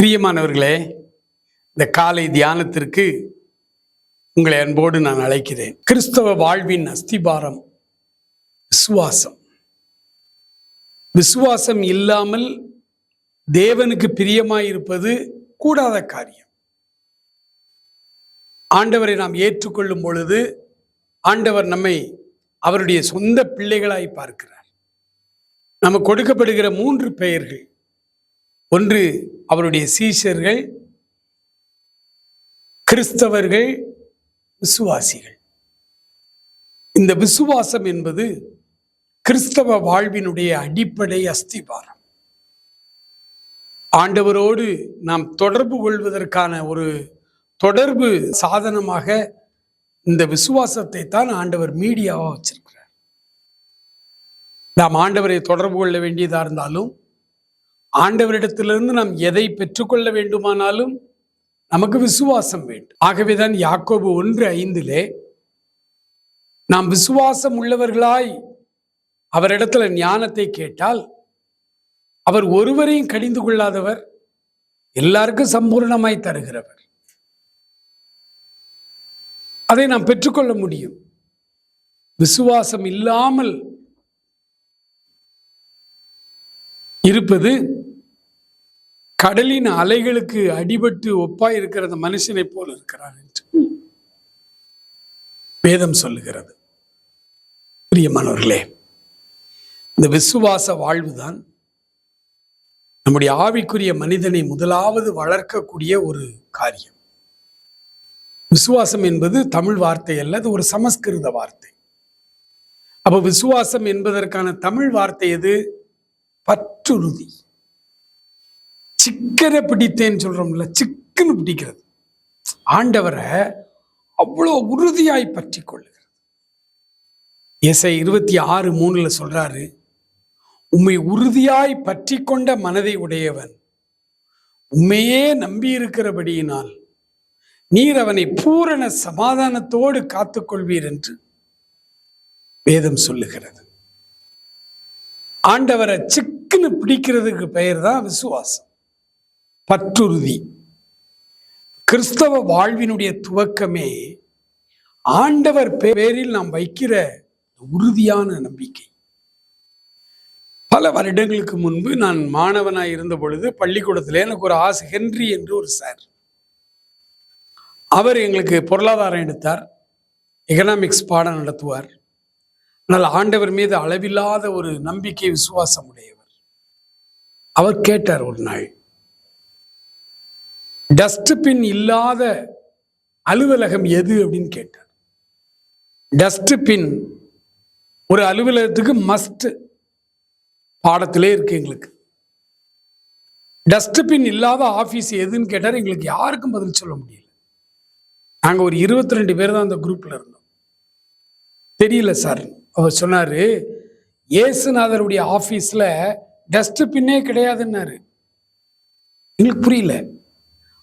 பிரியமானவர்களே இந்த காலை தியானத்திற்கு உங்களை அன்போடு நான் அழைக்கிறேன். கிறிஸ்தவ வாழ்வின் அஸ்திபாரம் விசுவாசம். விசுவாசம் இல்லாமல் தேவனுக்கு பிரியமாயிருப்பது கூடாத காரியம். ஆண்டவரை நாம் ஏற்றுக்கொள்ளும் பொழுது ஆண்டவர் நம்மை அவருடைய சொந்த பிள்ளைகளாய் பார்க்கிறார். நமக்கு கொடுக்கப்படுகிற மூன்று பெயர்கள். ஒன்று அவருடைய சீஷர்கள் கிறிஸ்தவர்கள் விசுவாசிகள். இந்த விசுவாசம் என்பது கிறிஸ்தவ வாழ்வினுடைய அடிப்படை அஸ்திபாரம். ஆண்டவரோடு நாம் தொடர்பு கொள்வதற்கான ஒரு தொடர்பு சாதனமாக இந்த விசுவாசத்தை தான் ஆண்டவர் மீடியாவாக வச்சிருக்கிறார். நாம் ஆண்டவரை தொடர்பு கொள்ள வேண்டியதாக இருந்தாலும் ஆண்டவரிடத்திலிருந்து நாம் எதை பெற்றுக்கொள்ள வேண்டுமானாலும் நமக்கு விசுவாசம் வேண்டும். ஆகவேதான் யாக்கோபு ஒன்று ஐந்திலே நாம் விசுவாசம் உள்ளவர்களாய் அவரிடத்துல ஞானத்தை கேட்டால் அவர் ஒருவரையும் கடிந்து கொள்ளாதவர் எல்லாருக்கும் சம்பூர்ணமாய் தருகிறவர். அதை நாம் பெற்றுக்கொள்ள முடியும். விசுவாசம் இல்லாமல் இருப்பது கடலின் அலைகளுக்கு அடிபட்டு ஒப்பாய் இருக்கிற அந்த மனுஷனை போல இருக்கிறார் என்று வேதம் சொல்லுகிறது. பிரியமானவர்களே இந்த விசுவாச வாழ்வுதான் நம்முடைய ஆவிக்குரிய மனிதனை முதலாவது வளர்க்கக்கூடிய ஒரு காரியம். விசுவாசம் என்பது தமிழ் வார்த்தை அல்ல அது ஒரு சமஸ்கிருத வார்த்தை. அப்ப விசுவாசம் என்பதற்கான தமிழ் வார்த்தை எது? பற்றுறுதி. சிக்கனை பிடித்தேன்னு சொல்றோம்ல சிக்கன்னு பிடிக்கிறது. ஆண்டவரை அவ்வளோ உறுதியாய் பற்றி கொள்ளுகிறது. எஸ்ஐ இருபத்தி ஆறு மூணில் சொல்கிறாரு உம்மை உறுதியாய் பற்றி கொண்ட மனதை உடையவன் உண்மையே நம்பியிருக்கிறபடியினால் நீர் அவனை பூரண சமாதானத்தோடு காத்துக்கொள்வீர் என்று வேதம் சொல்லுகிறது. ஆண்டவரை சிக்குன்னு பிடிக்கிறதுக்கு பெயர் தான் விசுவாசம். பற்றுறுதி. கிறிஸ்தவ வாழ்வினுடைய துவக்கமே ஆண்டவர் பேரில் நாம் வைக்கிற உறுதியான நம்பிக்கை. பல வருடங்களுக்கு முன்பு நான் மாணவனாக இருந்த பொழுது பள்ளிக்கூடத்தில் எனக்கு ஒரு ஆசை ஹென்றி என்று ஒரு சார். அவர் எங்களுக்கு பொருளாதாரம் எடுத்தார் எகனாமிக்ஸ் பாடம் நடத்துவார். ஆனால் ஆண்டவர் மீது அளவில்லாத ஒரு நம்பிக்கை விசுவாசம் உடையவர் அவர் கேட்டார் ஒரு நாள் டஸ்ட்பின் இல்லாத அலுவலகம் எது? அப்படின்னு கேட்டார். டஸ்ட்பின் ஒரு அலுவலகத்துக்கு மஸ்ட் பாடத்திலே இருக்கு எங்களுக்கு. டஸ்ட்பின் இல்லாத ஆஃபீஸ் எதுன்னு கேட்டார். எங்களுக்கு யாருக்கும் பதில் சொல்ல முடியல. நாங்கள் ஒரு இருபத்தி ரெண்டு பேர் தான் அந்த குரூப்பில் இருந்தோம். தெரியல சார். அவர் சொன்னார் ஏசுநாதருடைய ஆஃபீஸில் டஸ்ட்பின்னே கிடையாதுன்னாரு. எங்களுக்கு புரியல.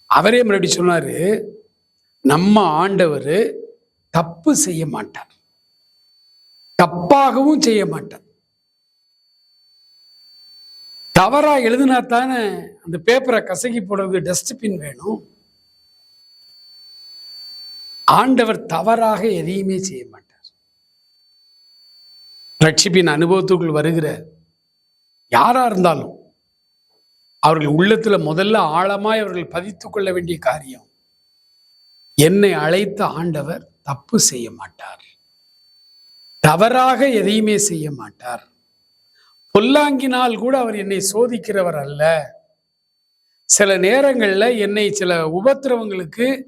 அவரே முன்னாடி சொன்னார் நம்ம ஆண்டவர் தப்பு செய்ய மாட்டார். தப்பாகவும் செய்ய மாட்டார். தவறா எழுதினா தானே அந்த பேப்பரை கசகி போடுறதுக்கு டஸ்ட்பின் வேணும். ஆண்டவர் தவறாக எதையுமே செய்ய மாட்டார். ரட்சிப்பின் அனுபவத்துக்குள் வருகிற யாரா இருந்தாலும் அவர்கள் உள்ளத்துல முதல்ல ஆழமாய் அவர்கள் பதித்து கொள்ள வேண்டிய காரியம் என்னை அழைத்த ஆண்டவர் தப்பு செய்ய மாட்டார். தவறாக எதையுமே செய்ய மாட்டார். பொல்லாங்கினால் கூட அவர் என்னை சோதிக்கிறவர் அல்ல. சில நேரங்களில் என்னை சில உபத்திரவங்களுக்கு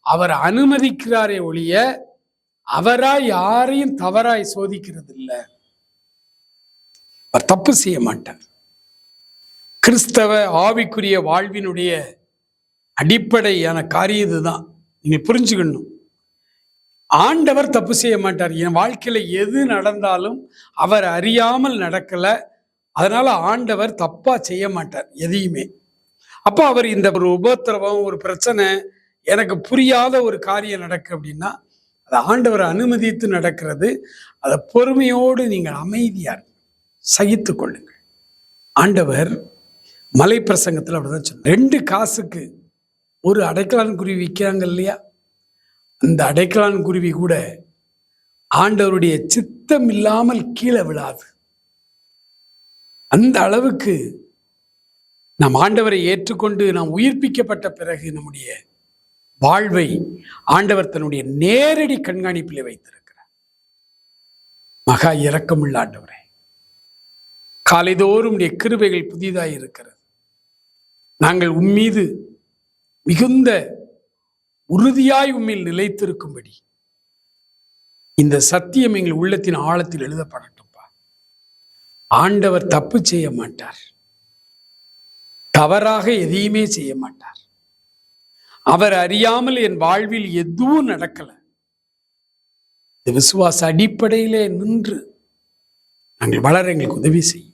அவர் அனுமதிக்கிறாரே ஒழிய அவராய் யாரையும் தவறாய் சோதிக்கிறது இல்லை அவர் தப்பு செய்ய மாட்டார். கிறிஸ்தவ ஆவிக்குரிய வாழ்வினுடைய அடிப்படையான காரியம் இதுதான். நீங்க புரிஞ்சுக்கணும். ஆண்டவர் தப்பு செய்ய மாட்டார். என் வாழ்க்கையில எது நடந்தாலும் அவர் அறியாமல் நடக்கல. அதனால ஆண்டவர் தப்பா செய்ய மாட்டார் எதையுமே. அப்போ அவர் இந்த ஒரு உபத்திரவம் ஒரு பிரச்சனை எனக்கு புரியாத ஒரு காரியம் நடக்கு அப்படின்னா அதை ஆண்டவர் அனுமதித்து நடக்கிறது. அதை பொறுமையோடு நீங்கள் அமைதியார் சகித்து கொள்ளுங்கள். ஆண்டவர் மலை பிரசங்கத்தில் அப்படிதான் சொன்ன ரெண்டு காசுக்கு ஒரு அடைக்கலான் குருவி விற்கிறாங்க இல்லையா? அந்த அடைக்கலான் குருவி கூட ஆண்டவருடைய சித்தம் இல்லாமல் கீழே விழாது. அந்த அளவுக்கு நாம் ஆண்டவரை ஏற்றுக்கொண்டு நாம் உயிர்ப்பிக்கப்பட்ட பிறகு நம்முடைய வாழ்வை ஆண்டவர் தன்னுடைய நேரடி கண்காணிப்பிலே வைத்திருக்கிறார். மகா இரக்கமுள்ள ஆண்டவரே. காலைதோறும் உடைய கிருபைகள் புதிதாக இருக்கிறது நாங்கள் உம்மீது மிகுந்த உறுதியாய் உம்மில் நிலைத்திருக்கும்படி இந்த சத்தியம் எங்கள் உள்ளத்தின் ஆழத்தில் எழுதப்படட்டும்பா. ஆண்டவர் தப்பு செய்ய மாட்டார். தவறாக எதையுமே செய்ய மாட்டார். அவர் அறியாமல் என் வாழ்வில் எதுவும் நடக்கல. இந்த விசுவாச அடிப்படையிலே நின்று நாங்கள் வளர எங்களுக்கு உதவி செய்யும்.